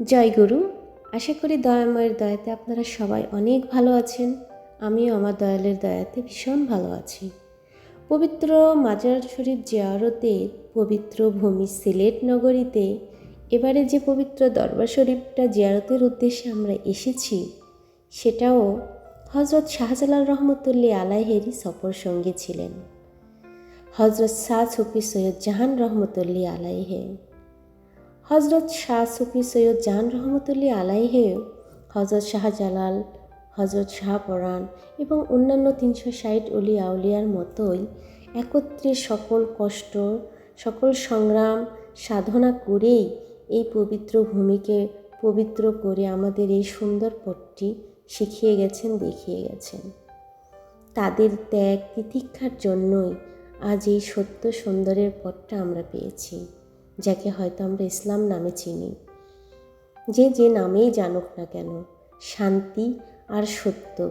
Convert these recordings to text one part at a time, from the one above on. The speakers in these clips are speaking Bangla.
জয় গুরু। আশা করি দয়াময়ের দয়াতে আপনারা সবাই অনেক ভালো আছেন। আমিও আমার দয়ালের দয়াতে ভীষণ ভালো আছি। পবিত্র মাজার শরীফ জিয়ারতের পবিত্র ভূমি সিলেট নগরীতে, এবারে যে পবিত্র দরবার শরীফটা জিয়ারতের উদ্দেশ্যে আমরা এসেছি, সেটাও হজরত শাহজালাল রহমতুল্লি আলাইহেরই সফর সঙ্গী ছিলেন। হজরত শাহ সুফি সৈয়দ জাহান রহমতুল্লি আলাইহে। হজরত শাহ সুফি সৈয়দ জাহান রহমতুল্লি আলাইহে, হজরত শাহজালাল হজরত শাহপরাণ এবং অন্যান্য তিনশো ষাট অলি আউলিয়ার মতোই একত্রে সকল কষ্ট, সকল সংগ্রাম, সাধনা করেই এই পবিত্র ভূমিকে পবিত্র করে আমাদের এই সুন্দর পথটি শিখিয়ে গেছেন, দেখিয়ে গেছেন। তাদের ত্যাগ তিতিক্ষার জন্যই আজ এই সত্য সুন্দরের পথটা আমরা পেয়েছি। যাকে হয়তো আমরা ইসলাম নামে চিনি। যে যে নামেই জানুক না কেন, শান্তি আর সত্য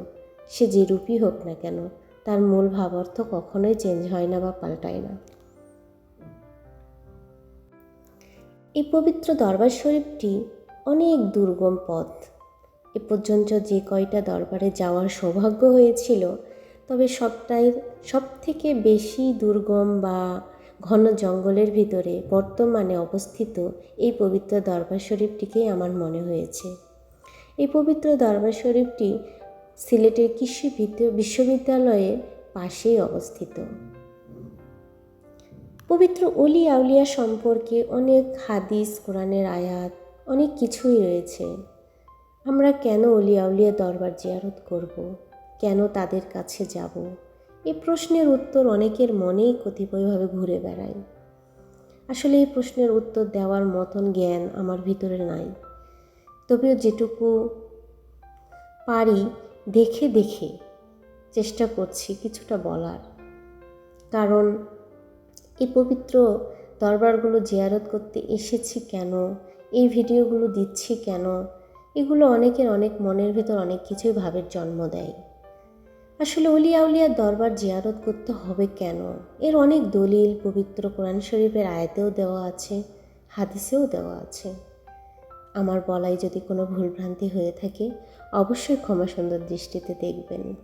সে যে রূপই হোক না কেন, তার মূল ভাবার্থ কখনোই চেঞ্জ হয় না বা পাল্টায় না। এই পবিত্র দরবার শরীফটি অনেক দুর্গম পথ। এ পর্যন্ত যে কয়টা দরবারে যাওয়ার সৌভাগ্য হয়েছিল, তবে সবটাই সব থেকে বেশি দুর্গম বা ঘন জঙ্গলের ভিতরে বর্তমানে অবস্থিত এই পবিত্র দরবার শরীফটিকেই আমার মনে হয়েছে। এই পবিত্র দরবার শরীফটি সিলেটের কৃষি বিশ্ববিদ্যালয়ের পাশেই অবস্থিত। পবিত্র অলি আউলিয়া সম্পর্কে অনেক হাদিস, কোরআনের আয়াত, অনেক কিছুই রয়েছে। আমরা কেন অলি আউলিয়া দরবার জিয়ারত করব? কেন তাদের কাছে যাব? এই প্রশ্নের উত্তর অনেকের মনেই কতিপয়ভাবে ঘুরে বেড়ায়। আসলে এই প্রশ্নের উত্তর দেওয়ার মতন জ্ঞান আমার ভিতরে নাই। তবেও যেটুকু পারি দেখে দেখে চেষ্টা করছি কিছুটা বলার। কারণ এই পবিত্র দরবারগুলো জিয়ারত করতে এসেছি কেন? এই ভিডিওগুলো দিচ্ছি কেন? এগুলো অনেকের অনেক মনের ভেতর অনেক কিছুই ভাবের জন্ম দেয়। আসলে অলিয়া উলিয়ার দরবার জিয়ারত করতে হবে কেন? এর অনেক দলিল পবিত্র কোরআন শরীফের আয়াতেও দেওয়া আছে, হাদিসেও দেওয়া আছে। আমার বলাই যদি কোনো ভুলভ্রান্তি হয়ে থাকে, অবশ্যই ক্ষমা সুন্দর দৃষ্টিতে দেখবেন।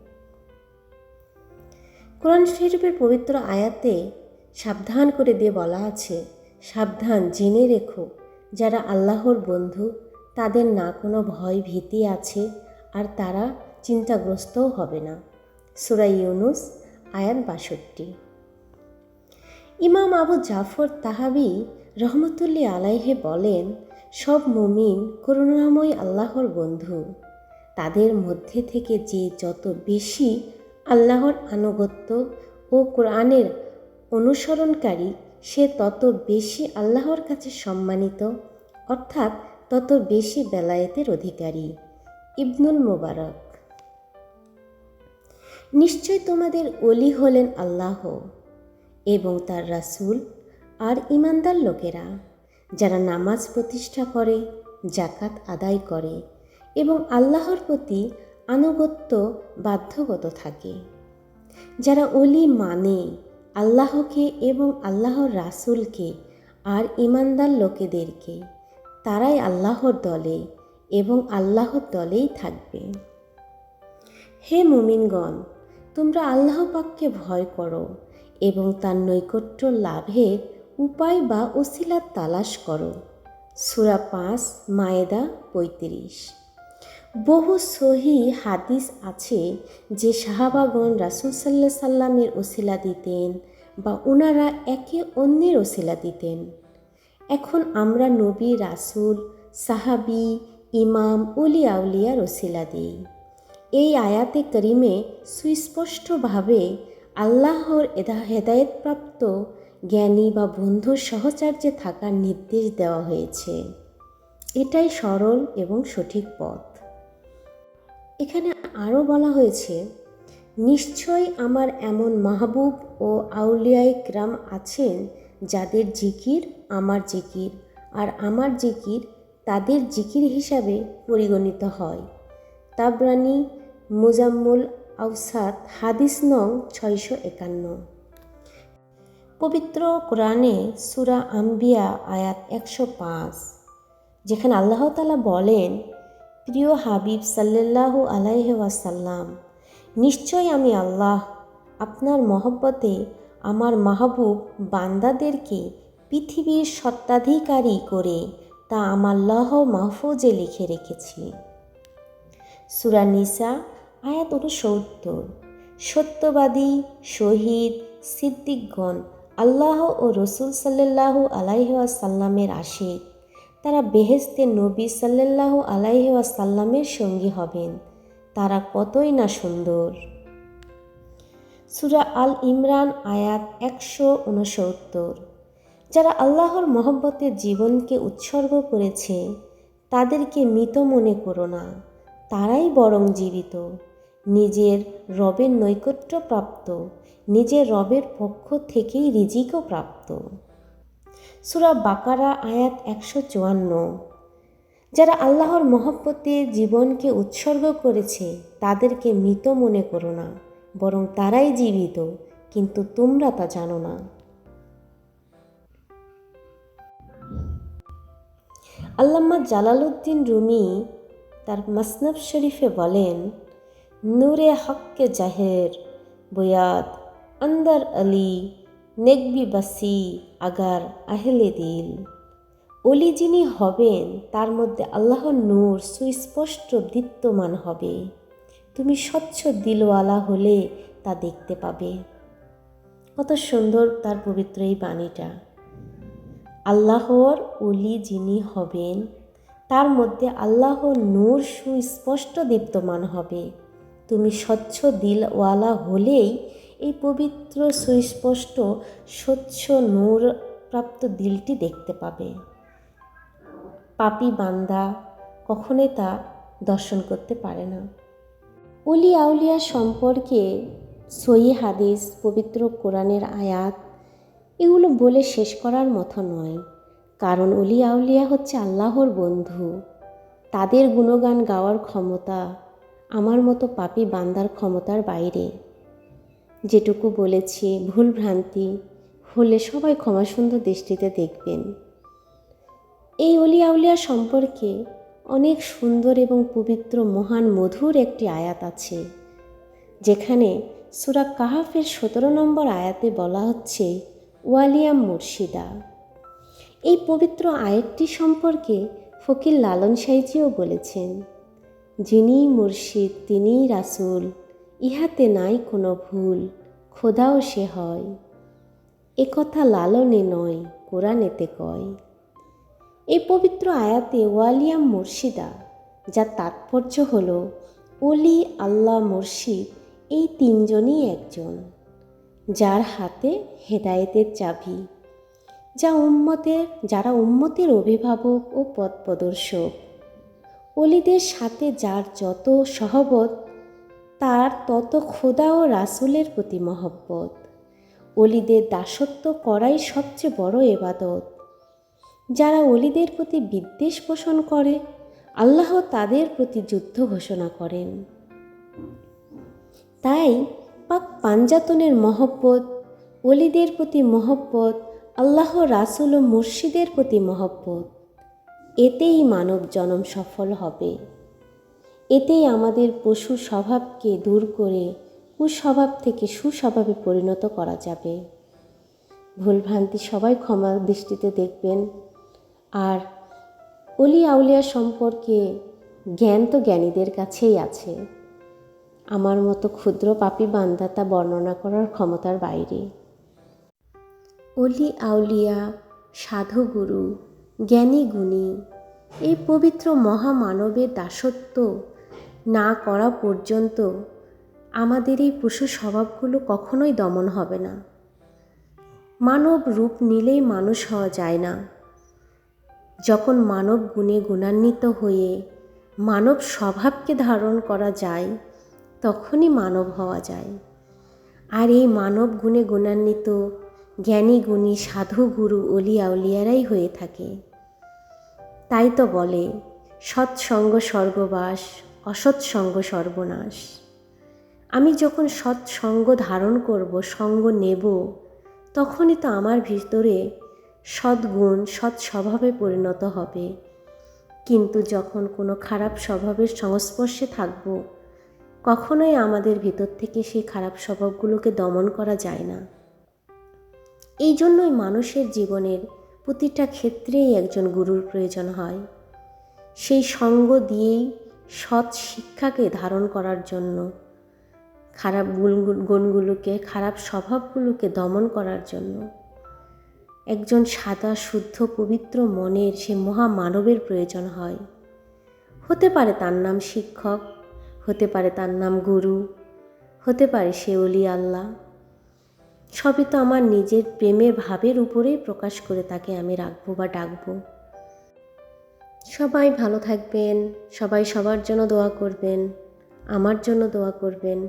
কোরআন শরীফের পবিত্র আয়াতে সাবধান করে দিয়ে বলা আছে, সাবধান জেনে রেখো, যারা আল্লাহর বন্ধু, তাদের না কোনো ভয় ভীতি আছে, আর তারা চিন্তাগ্রস্তও হবে না। সুরাই ইউনুস, আয়াত বাষট্টি। ইমাম আবু জাফর তাহাবি রহমতুল্লি আলাইহে বলেন, সব মুমিন করুণাময় আল্লাহর বন্ধু। তাদের মধ্যে থেকে যে যত বেশি আল্লাহর আনুগত্য ও কোরআনের অনুসরণকারী, সে তত বেশি আল্লাহর কাছে সম্মানিত, অর্থাৎ তত বেশি বেলায়েতের অধিকারী। ইবনুল মোবারক। নিশ্চয় তোমাদের অলি হলেন আল্লাহ এবং তার রাসুল আর ইমানদার লোকেরা, যারা নামাজ প্রতিষ্ঠা করে জাকাত আদায় করে এবং আল্লাহর প্রতি আনুগত্য বাধ্যগত থাকে। যারা অলি মানে আল্লাহকে এবং আল্লাহর রাসুলকে আর ইমানদার লোকেদেরকে, তারাই আল্লাহর দলে এবং আল্লাহর দলেই থাকবে। হে মুমিনগণ তোমরা আল্লাহ পাককে ভয় করো এবং তার নৈকট্য লাভের উপায় বা ওসিলার তালাশ করো। সুরা পাঁচ, মায়েদা পঁয়ত্রিশ। বহু সহি হাদিস আছে যে সাহাবাগণ রাসুল সাল্লা সাল্লামের ওসিলা দিতেন বা ওনারা একে অন্যের ওসিলা দিতেন। এখন আমরা নবী, রাসুল, সাহাবি, ইমাম উলি আউলিয়ার ওসিলা দিই। এই আয়াতে করিমে সুস্পষ্টভাবে আল্লাহর এদা হেদায়তপ্রাপ্ত জ্ঞানী বা বন্ধুর সহচার্যে থাকার নির্দেশ দেওয়া হয়েছে। এটাই সরল এবং সঠিক পথ। এখানে আরও বলা হয়েছে, নিশ্চয় আমার এমন মাহবুব ও আউলিয়ায় গ্রাম আছেন যাদের জিকির আমার জিকির আর আমার জিকির তাদের জিকির হিসাবে পরিগণিত হয়। তাবরানি মুজাম্মুল আউসাদ হাদিস নং ছয়শো একান্ন। পবিত্র কোরআনে সুরা আম্বিয়া আয়াত একশো পাঁচ, যেখানে আল্লাহ তালা বলেন, প্রিয় হাবিব সাল্লাল্লাহু আলাইহি ওয়াসাল্লাম নিশ্চয় আমি আল্লাহ, আপনার মহব্বতে আমার মাহবুব বান্দাদেরকে পৃথিবীর সত্ত্বাধিকারী করে তা আমার লহ মাহফুজে লিখে রেখেছি। সুরা নিসা, আয়াত উনসত্তর। সত্যবাদী, শহীদ, সিদ্দিকগণ, আল্লাহ ও রসুল সাল্লাল্লাহু আলাইহাসাল্লামের আশিক। তারা বেহেস্তে নবী সাল্লাল্লাহু আলাইহাসাল্লামের সঙ্গী হবেন। তারা কতই না সুন্দর। সুরা আল ইমরান, আয়াত একশো উনসত্তর। যারা আল্লাহর মহব্বতের জীবনকে উৎসর্গ করেছে, তাদেরকে মৃত মনে করো না। তারাই বরং জীবিত। নিজের রবের নৈকট্য প্রাপ্ত, নিজের রবের পক্ষ থেকেই রিজিকও প্রাপ্ত। সুরা বাকারা, আয়াত একশো চুয়ান্ন। যারা আল্লাহর মহব্বতে জীবনকে উৎসর্গ করেছে, তাদেরকে মৃত মনে করো না, বরং তারাই জীবিত, কিন্তু তোমরা তা জানো না। আল্লামা জালালউদ্দিন রুমি তার মাসনব শরীফে বলেন, নূরে হককে জাহের বয়াদ আন্দর আলী, নেকবি বাসি আগার আহলে দিল। অলি যিনি হবেন, তার মধ্যে আল্লাহর নূর সুস্পষ্ট দীপ্তমান হবে। তুমি স্বচ্ছ দিলওয়ালা হলে তা দেখতে পাবে। কত সুন্দর তার পবিত্র এই বাণীটা। আল্লাহর অলি যিনি হবেন তার মধ্যে আল্লাহ নূর সুস্পষ্ট দীপ্তমান হবে। তুমি স্বচ্ছ দিলওয়ালা হলেই এই পবিত্র, সুস্পষ্ট, স্বচ্ছ নূর প্রাপ্ত দিলটি দেখতে পাবে। পাপি বান্দা কখনোই তা দর্শন করতে পারে না। অলি আউলিয়া সম্পর্কে সই হাদিস, পবিত্র কোরআনের আয়াত, এগুলো বলে শেষ করার মতো নয়। কারণ অলি আউলিয়া হচ্ছে আল্লাহর বন্ধু। তাদের গুণগান গাওয়ার ক্ষমতা আমার মতো পাপি বান্দার ক্ষমতার বাইরে। যেটুকু বলেছি, ভুল ভ্রান্তি হলে সবাই ক্ষমা সুন্দর দৃষ্টিতে দেখবেন। এই অলি আউলিয়া সম্পর্কে অনেক সুন্দর এবং পবিত্র মহান মধুর একটি আয়াত আছে, যেখানে সুরা কাহাফের সতেরো নম্বর আয়াতে বলা হচ্ছে, ওয়ালিয়াম মুর্শিদা। এই পবিত্র আয়াতটি সম্পর্কে ফকির লালন সাইজিও বলেছেন, যিনি মুর্শিদ তিনিই রাসুল, ইহাতে নাই কোনো ভুল, খোদাও সে হয়। একথা লালনে নয়, কোরআনেতে কয়। এই পবিত্র আয়াতে ওয়ালিয়াম মুর্শিদা যার তাৎপর্য হল অলি আল্লাহ মুর্শিদ, এই তিনজনই একজন, যার হাতে হেদায়েতের চাবি যা উম্মতের, যারা উম্মতের অভিভাবক ও পথ প্রদর্শক অলিদের সাথে যার যত সহবত, তার তত খোদা ও রাসুলের প্রতি মহব্বত। অলিদের দাসত্ব করাই সবচেয়ে বড় এবাদত। যারা অলিদের প্রতি বিদ্বেষ পোষণ করে, আল্লাহ তাদের প্রতি যুদ্ধ ঘোষণা করেন। তাই পাক পাঞ্জাতনের মহব্বত, অলিদের প্রতি মহব্বত আল্লাহ রাসুল ও মুর্শিদের প্রতি মহব্বত। এতেই মানব জনম সফল হবে। এতেই আমাদের পশু স্বভাবকে দূর করে কুস্বভাব থেকে সুস্বভাবে পরিণত করা যাবে। ভুলভ্রান্তি সবাই ক্ষমা দৃষ্টিতে দেখবেন। আর অলি আউলিয়া সম্পর্কে জ্ঞান তো জ্ঞানীদের কাছেই আছে। আমার মতো ক্ষুদ্র পাপি বান্দা তা বর্ণনা করার ক্ষমতার বাইরে। অলি আউলিয়া সাধুগুরু জ্ঞানী গুণী, এই পবিত্র মহামানবের দাসত্ব না করা পর্যন্ত আমাদের এই পশু স্বভাবগুলো কখনোই দমন হবে না। মানব রূপ নিলেই মানুষ হওয়া যায় না। যখন মানব গুণে গুণান্বিত হয়ে মানব স্বভাবকে ধারণ করা যায়, তখনই মানব হওয়া যায়। আর এই মানব গুণে গুণান্বিত জ্ঞানী গুণী সাধু গুরু অলিয়া উলিয়ারাই হয়ে থাকে। তাই তো বলে সৎসঙ্গ স্বর্গবাস অসৎসঙ্গ সর্বনাশ। আমি যখন সৎসঙ্গ ধারণ করব, সঙ্গ নেব, তখনই তো আমার ভিতরে সদ্গুণ সৎ স্বভাবে পরিণত হবে। কিন্তু যখন কোনো খারাপ স্বভাবের সংস্পর্শে থাকব, কখনোই আমাদের ভিতর থেকে সেই খারাপ স্বভাবগুলোকে দমন করা যায় না। এই জন্যই মানুষের জীবনের প্রতিটা ক্ষেত্রেই একজন গুরুর প্রয়োজন হয়। সেই সঙ্গ দিয়েই সৎ শিক্ষাকে ধারণ করার জন্য, খারাপ গুণ- গুণগুলোকে, খারাপ স্বভাবগুলোকে দমন করার জন্য। একজন সাদা, শুদ্ধ, পবিত্র মনের সে মহামানবের প্রয়োজন হয়। হতে পারে তার নাম শিক্ষক, হতে পারে তার নাম গুরু, হতে পারে সে অলি আল্লাহ। সবই তো আমার নিজের প্রেমের ভাবের উপরেই প্রকাশ করে তাকে আমি রাখব বা ডাকবো। সবাই ভালো থাকবেন, সবাই সবার জন্য দোয়া করবেন, আমার জন্য দোয়া করবেন,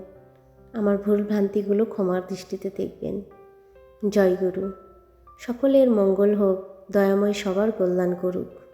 আমার ভুল ভ্রান্তিগুলো ক্ষমার দৃষ্টিতে দেখবেন। জয় গুরু। সকলের মঙ্গল হোক, দয়াময় সবার কল্যাণ করুক।